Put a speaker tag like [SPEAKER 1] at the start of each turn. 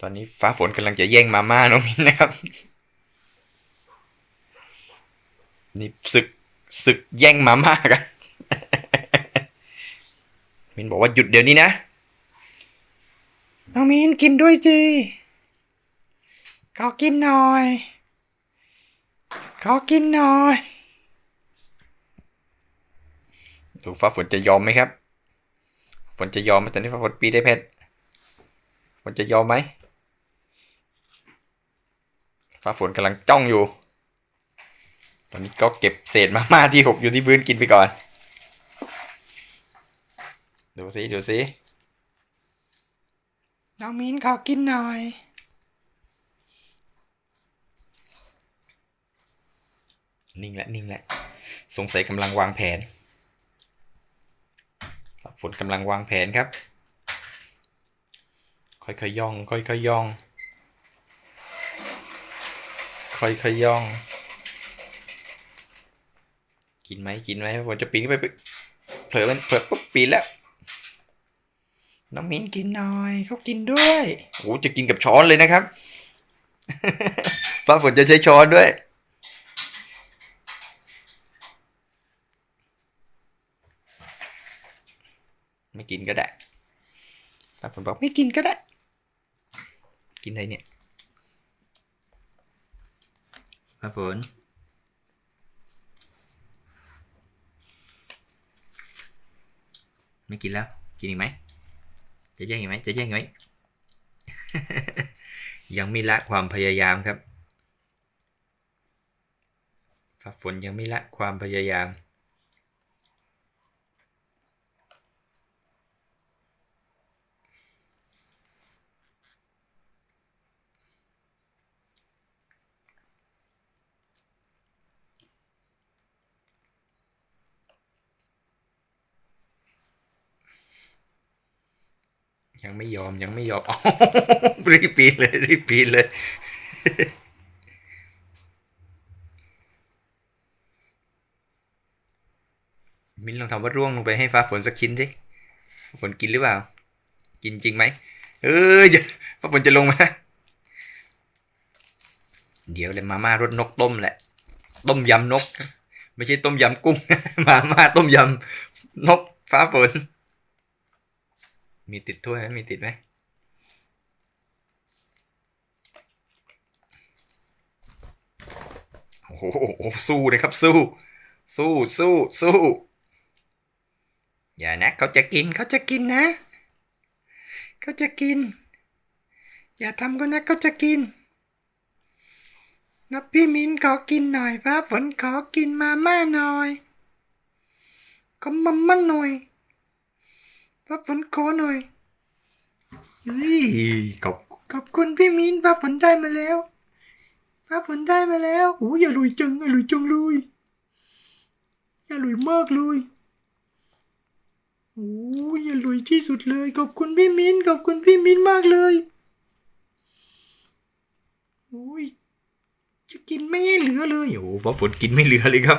[SPEAKER 1] ตอนนี้ฟ้าฝนกำลังจะแย่งมาม่าน้องมินนะครับ นี่ศึกศึกแย่งมาม่ากันมินบอกว่าหยุดเดี๋ยวนี้นะ น้องมินกินด้วยจีขอกินหน่อย ขอกินหน่อย ดูฟ้าฝนจะยอมไหมครับ ฝนจะยอมไหมตอนนี้ฟ้าฝนปีได้เพชร ฝนจะยอมไหมฟ้าฝนกำลังจ้องอยู่ ตอนนี้ก็เก็บเศษมาม่าที่หกอยู่ที่พื้นกินไปก่อน ดูสิดูสิน้องมิ้นขอกินหน่อย นิ่งและนิ่งและสงสัยกำลังวางแผนฝนกำลังวางแผนครับ ค่อยๆย่อง ค่อยๆย่อง ค่อยๆย่อง กินไหมกินไหมฝนจะปีนขึ้นไปเผลอมันเผลอปุ๊บปีนแล้ว น้องมิ้นกินหน่อยเขากินด้วยโอ้จะกินกับช้อนเลยนะครับป้าฝนจะใช้ช้อนด้วยไม่กินก็ได้ป้าฝนบอกไม่กินก็ได้ กินอะไรเนี่ยป้าฝนไม่กินแล้ว กินอีกไหม จะแย่งอีกไหม จะแย่งอีกไหม ยังไม่ละความพยายามครับฟ้าฝนยังไม่ละความพยายาม ยังไม่ยอมยังไม่ยอมอ๋อรีบปีนเลยรีบปีนเลยมิ้นลองทำว่าร่วงลงไปให้ฟ้าฝนสักชิ้นสิฝนกินหรือเปล่า กินจริงไหมเออฟ้าฝนจะลงมาเดี๋ยวเลยมาม่ารสนกต้มแหละ ต้มยำนก ไม่ใช่ต้มยำกุ้งมาม่าต้มยำนกฟ้าฝน มีติดถ้วยไหมมีติดไหมโอ้โหสู้เลยครับสู้ สู้สู้สู้อย่านะเขาจะกินเขาจะกินนะ เขาจะกิน อย่าทำก็นะเขาจะกินนะพี่มินขอกินหน่อยฟ้าฝนขอกินมาม่าหน่อยขอมาม่าหน่อย ป้าฝนขอหน่อยเฮ้ยขอบขอบคุณพี่มินป้าฝนได้มาแล้วป้าฝนได้มาแล้วโอ้ยอร่อยจังอร่อยจังเลยอร่อยมากเลยโอ้ยอร่อยที่สุดเลย ขอบคุณพี่มินขอบคุณพี่มินมากเลยโอ้ยจะกินไม่ให้เหลือเลยโอ้ฟ้าฝนกินไม่เหลือเลยครับ